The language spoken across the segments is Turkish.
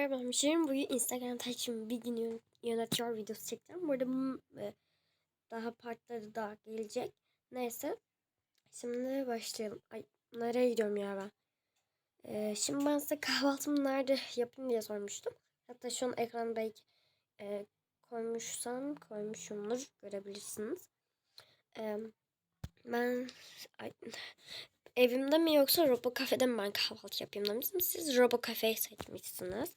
Merhaba hemşehrim. Bugün Instagram takipçimi bir gün yön- yönetiyor videosu çekeceğim. Burada e, daha partları daha gelecek. Neyse. Şimdi başlayalım. Ay nereye gidiyorum ya ben? E, şimdi ben size kahvaltımı nerede yapayım diye sormuştum. Hatta şu an ekranda belki e, koymuşsam koymuşumdur. Görebilirsiniz. E, ben ay, evimde mi yoksa Robo Cafe'de mi ben kahvaltı yapayım demiştim. Siz Robo Cafe'yi seçmişsiniz.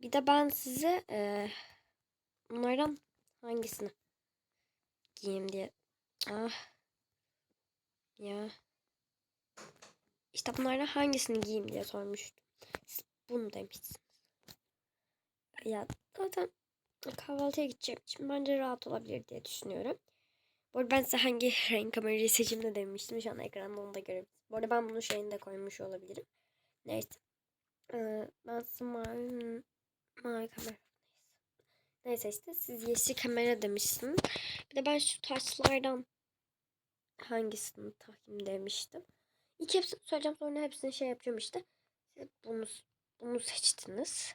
Bir de ben size eee bunlardan hangisini giyeyim diye. Ah. Ya. İşte bunlardan hangisini giyeyim diye sormuştum. Siz bunu demişsiniz. Ya zaten kahvaltıya gideceğim için bence rahat olabilir diye düşünüyorum. Bu arada ben size hangi renk kamerayı seçeyim de demiştim. Şu an ekranda onu da görebilirsiniz. Bu arada ben bunun şeyini koymuş olabilirim. Neyse. Ee, ben size mavi, kamera. Neyse. İşte siz yeşil kamera demişsiniz. Bir de ben şu taçlardan hangisini takayım demiştim. İlk hepsini söyleyeceğim sonra hepsini şey yapacağım işte. Siz bunu, bunu seçtiniz.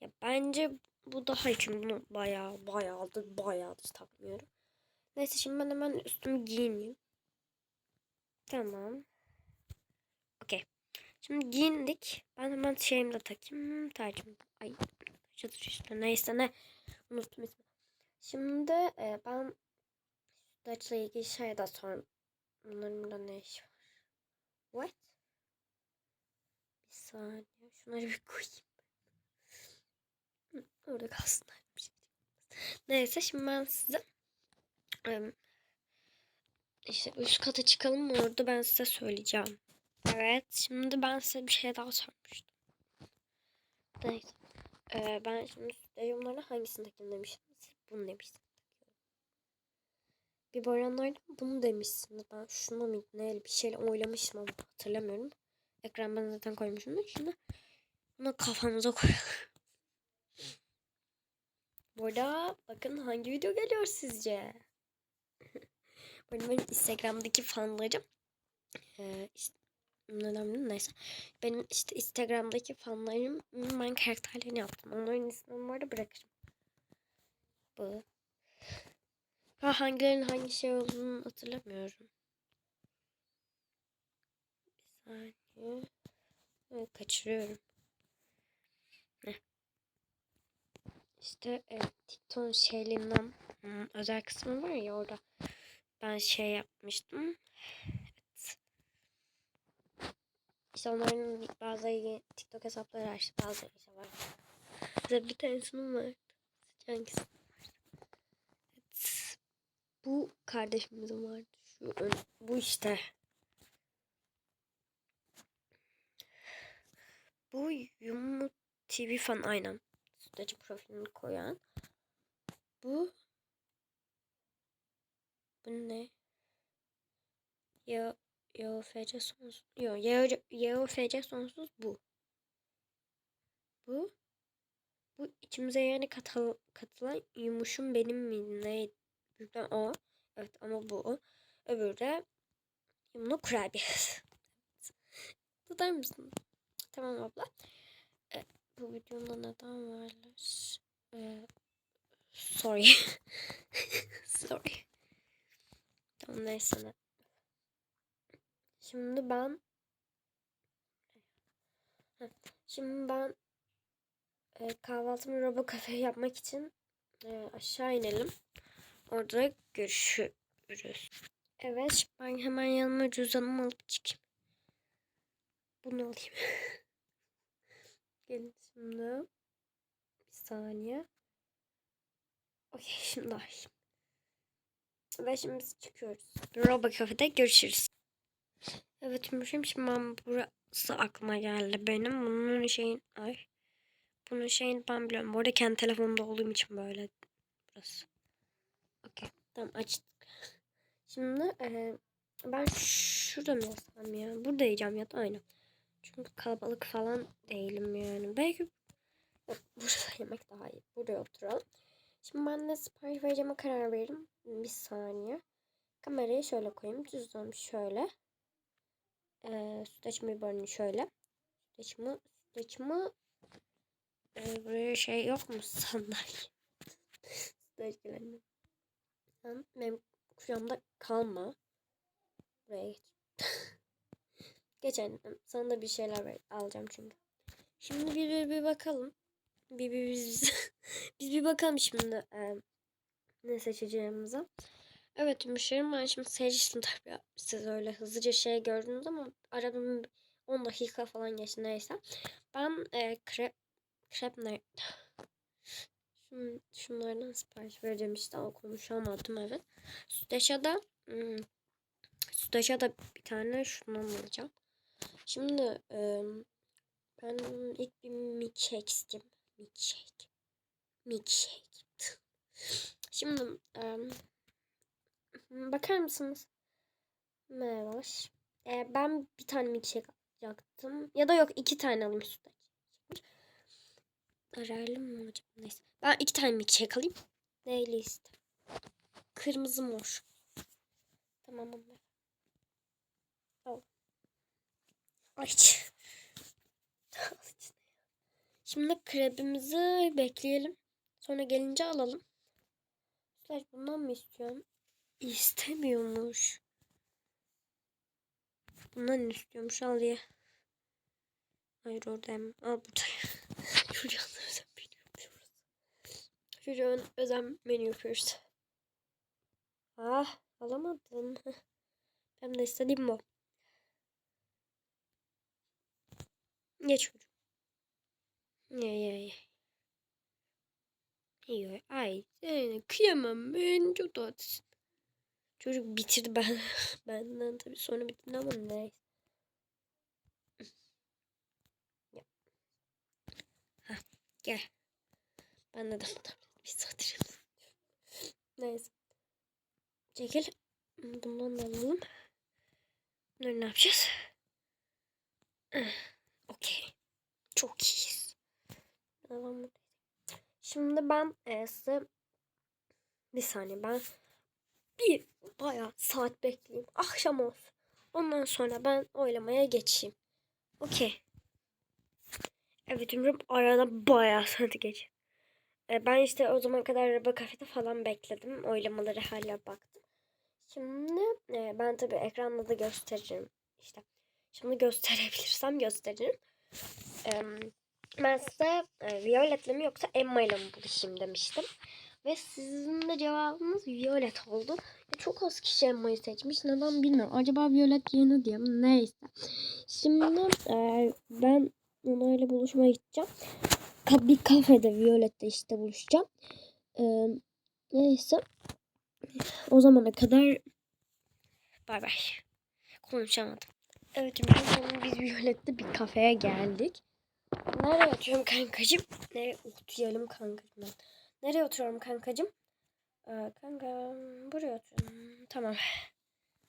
Ya bence bu daha çünkü bunu bayağı bayağıdır bayağıdır takmıyorum. Neyse şimdi ben hemen üstümü giyineyim. Tamam. Şimdi giyindik. Ben hemen şeyimi de takayım. Tacımı. Ay. Çadır işte. Neyse ne. Unuttum ismi. Şimdi e, ben Dutch'la ilgili şey de sorayım. Bunların da ne iş var? What? Bir saniye. Şunları bir koyayım. Orada kalsınlar. Bir şey. Neyse şimdi ben size işte üst kata çıkalım mı orada ben size söyleyeceğim. Evet şimdi ben size bir şey daha sormuştum. Neyse. Ee, ben şimdi stadyumlarda hangisini takayım demiştim. Siz bunu demiştiniz. Bir boyanlarda bunu demişsiniz. Ben şunu mu ne bir şeyle oylamıştım ama hatırlamıyorum. Ekran ben zaten koymuşum da şimdi bunu kafamıza koyalım. Burada bakın hangi video geliyor sizce? Böyle benim Instagram'daki fanlarım e, işte, önemli neyse. Benim işte Instagram'daki fanlarım ben karakterlerini yaptım. Onların ismini orada bırakırım. Bu. Ha hangilerinin hangi şey olduğunu hatırlamıyorum. Bir saniye. Evet, kaçırıyorum. Heh. İşte e, TikTok'un şeylerinden hmm, özel kısmı var ya orada ben şey yapmıştım. İşte onların bazıları TikTok hesapları açtı. Bazıları işte var. Size bir tanesinin var. Hangisi? Evet. Bu kardeşimizin vardı. Şu ön, bu işte. Bu Yumu TV fan aynen. Sütlaçı profilini koyan. Bu bu ne? Ya YOFC sonsuz. Yok YOFC sonsuz bu. Bu. Bu içimize yani katıl, katılan yumuşum benim mi ne? Büyükten o. Evet ama bu o. Öbürü de yumlu kurabiye. Tutar mısın? Tamam abla. E, bu videomda neden varlar? E, sorry. sorry. Tamam neyse ne. Şimdi ben Şimdi ben e, kahvaltımı Robo Cafe yapmak için e, aşağı inelim. Orada görüşürüz. Evet ben hemen yanıma cüzdanımı alıp çıkayım. Bunu alayım. Gelin şimdi. Bir saniye. Okey şimdi alayım. Ve şimdi biz çıkıyoruz. Robo Cafe'de görüşürüz. Evet Müşüm şimdi ben burası aklıma geldi benim. Bunun şeyin ay. Bunun şeyini ben biliyorum. Bu arada kendi telefonumda olduğum için böyle burası. Okey. Tamam açtık. Şimdi e, ben şurada mı yazsam ya? Burada yiyeceğim ya da aynen. Çünkü kalabalık falan değilim yani. Belki burada yemek daha iyi. Burada oturalım. Şimdi ben de sipariş vereceğime karar veririm. Bir saniye. Kamerayı şöyle koyayım. Cüzdanım şöyle. Ee, süt açma biberini şöyle. Süt açma, süt açma Ee, buraya şey yok mu sandalye? Staj gelenler. Sen benim kucağımda kalma. Buraya geç. geç annem. Sana da bir şeyler ver, alacağım çünkü. Şimdi bir bir, bir bakalım. Bir bir biz, biz bir bakalım şimdi e, ne seçeceğimize. Evet Ümüşlerim ben şimdi seçtim tabii. Siz öyle hızlıca şey gördünüz ama arabanın 10 dakika falan geçti neyse. Ben e, krep krep ne? Şun, şunlardan sipariş vereceğim işte ama konuşamadım evet. Süteşa'da hmm, Süteşa'da bir tane şundan alacağım. Şimdi e, ben ilk bir milkshake isteyeyim. Milkshake. Milkshake. Şimdi e, bakar mısınız? Merhabalar. E, ben bir tane milkshake alacaktım. Ya da yok iki tane alayım sütlaç. Arayalım mı acaba? Neyse. Ben iki tane milkshake alayım. Neyle iste? Kırmızı mor. Tamam onlar. Al. Aç. Şimdi krebimizi bekleyelim. Sonra gelince alalım. Sütlaç bundan mı istiyorsun? İstemiyormuş. Bundan istiyormuş al ye. Hayır orada hem. Al burada. Çocuğun özen menü yapıyoruz. Çocuğun özen menü yapıyoruz. Ah alamadım. Ben de istediğim bu. Geç çocuğum. Ye ye ye. Yiyor. Ay kıyamam ben çok tatlısın. Çocuk bitirdi ben benden tabii sonra bitirdi ama neyse. Hah, gel. Ben de damadım. Bir satırım. Neyse. Çekil. Bundan da alalım. Ne yapacağız? Okey. Çok iyiyiz. Şimdi ben e, size bir saniye ben bir bayağı saat bekleyeyim. Akşam olsun. Ondan sonra ben oylamaya geçeyim. Okey. Evet Ümrüm arada bayağı saat geç. E, ben işte o zaman kadar araba kafede falan bekledim. Oylamaları hala baktım. Şimdi e, ben tabii ekranda da gösteririm. İşte şimdi gösterebilirsem gösteririm. E, ben size e, Violet'le mi yoksa Emma ile mi buluşayım demiştim. Ve sizin de cevabınız Violet oldu. Çok az kişi Emma'yı seçmiş. Neden bilmiyorum. Acaba Violet yeni diye mi? Neyse. Şimdi e, ben onlarla buluşmaya gideceğim. Bir kafede Violet'le işte buluşacağım. E, neyse. O zamana kadar bay bay. Konuşamadım. Evet şimdi biz Violet'le bir kafeye geldik. Nereye oturuyorum kankacığım? Nereye oturalım kankacığım? Nereye oturuyorum kankacığım? Ee, kanka buraya oturuyorum. Tamam.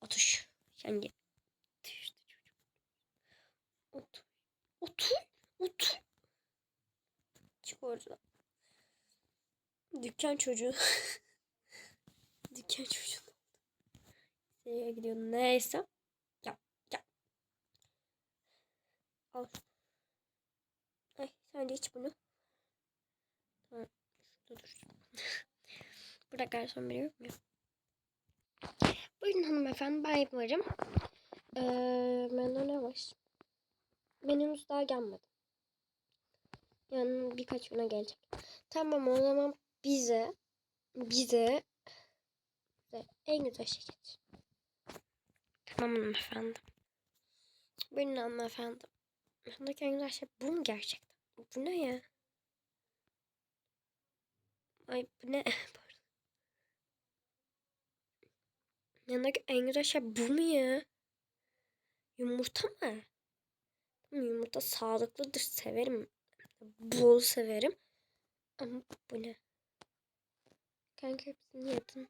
Otur. Sen gel. Otur. Otur. Çık oradan. Dükkan çocuğu. Dükkan çocuğu. Nereye gidiyor? Neyse. Ya. Ya. Al. Ay sen de iç bunu. Dursun. Burada garson biri yok mu? Buyurun hanımefendi ben varım. Ee, bende ne var? Benim daha gelmedi. Yani birkaç güne gelecek. Tamam o zaman bize bize, en güzel şey getir. Tamam hanımefendi. Buyurun hanımefendi. Bendeki en güzel şey bu mu gerçekten? Bu ne ya? Ay bu ne? Yanındaki en güzel şey bu mu ya? Yumurta mı? Yumurta sağlıklıdır. Severim. Bol severim. Ama bu ne? Kanka hepsini yedin.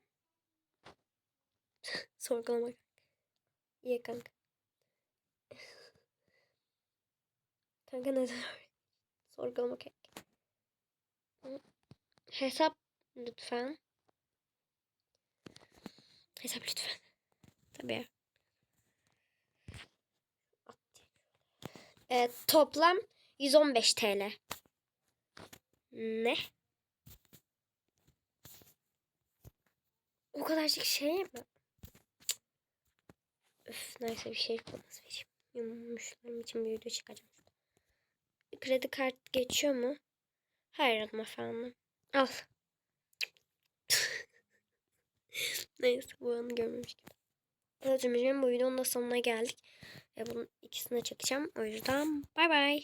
Sorgulamak. Ye kanka. kanka neden Sorgulamak. Hesap lütfen. Hesap lütfen. Tabii. Evet, toplam 115 TL. Ne? O kadarcık şey mi? Cık. Üf, neyse bir şey nasıl vereyim. Yummuşlarım için bir video çıkacağım. Kredi kart geçiyor mu? Hayır hanımefendi. Al. Neyse bu anı görmemiştim. Evet Ümiciğim bu videonun da sonuna geldik. Ve bunun ikisini çekeceğim. O yüzden bay bay.